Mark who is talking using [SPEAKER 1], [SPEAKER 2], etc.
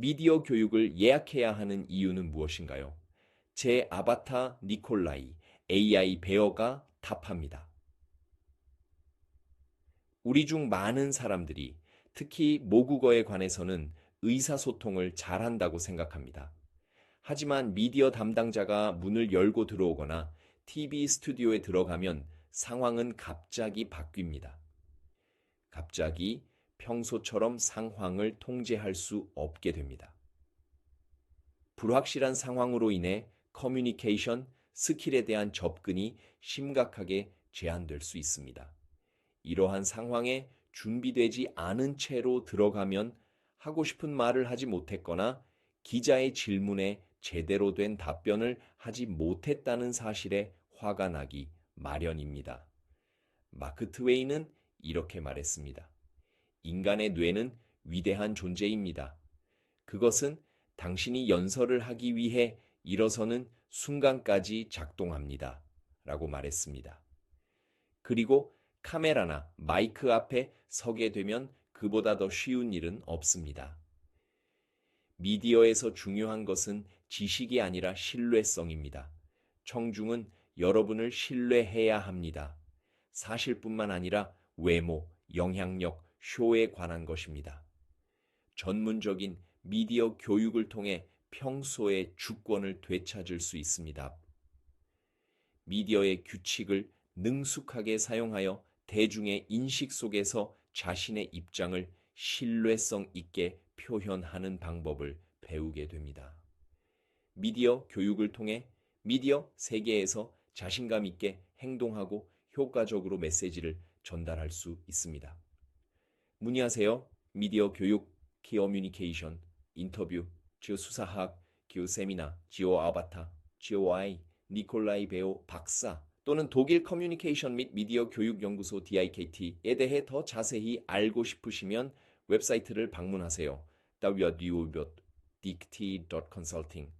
[SPEAKER 1] 미디어 교육을 예약해야 하는 이유는 무엇인가요? 제 아바타 니콜라이 AI 베어가 답합니다. 우리 중 많은 사람들이 특히 모국어에 관해서는 의사소통을 잘한다고 생각합니다. 하지만 미디어 담당자가 문을 열고 들어오거나 TV 스튜디오에 들어가면 상황은 갑자기 바뀝니다. 갑자기 평소처럼 상황을 통제할 수 없게 됩니다. 불확실한 상황으로 인해 커뮤니케이션 스킬에 대한 접근이 심각하게 제한될 수 있습니다. 이러한 상황에 준비되지 않은 채로 들어가면 하고 싶은 말을 하지 못했거나 기자의 질문에 제대로 된 답변을 하지 못했다는 사실에 화가 나기 마련입니다. 마크 트웨이는 이렇게 말했습니다. 인간의 뇌는 위대한 존재입니다. 그것은 당신이 연설을 하기 위해 일어서는 순간까지 작동합니다. 라고 말했습니다. 그리고 카메라나 마이크 앞에 서게 되면 그보다 더 쉬운 일은 없습니다. 미디어에서 중요한 것은 지식이 아니라 신뢰성입니다. 청중은 여러분을 신뢰해야 합니다. 사실뿐만 아니라 외모, 영향력, 쇼에 관한 것입니다. 전문적인 미디어 교육을 통해 평소의 주권을 되찾을 수 있습니다. 미디어의 규칙을 능숙하게 사용하여 대중의 인식 속에서 자신의 입장을 신뢰성 있게 표현하는 방법을 배우게 됩니다. 미디어 교육을 통해 미디어 세계에서 자신감 있게 행동하고 효과적으로 메시지를 전달할 수 있습니다. 문의하세요. 미디어 교육, 키어뮤니케이션, 인터뷰, 지오 수사학, 기오 세미나, 지오 아바타, GOI, 니콜라이 베오 박사 또는 독일 커뮤니케이션 및 미디어 교육 연구소 DIKT에 대해 더 자세히 알고 싶으시면 웹사이트를 방문하세요. www.dict.consulting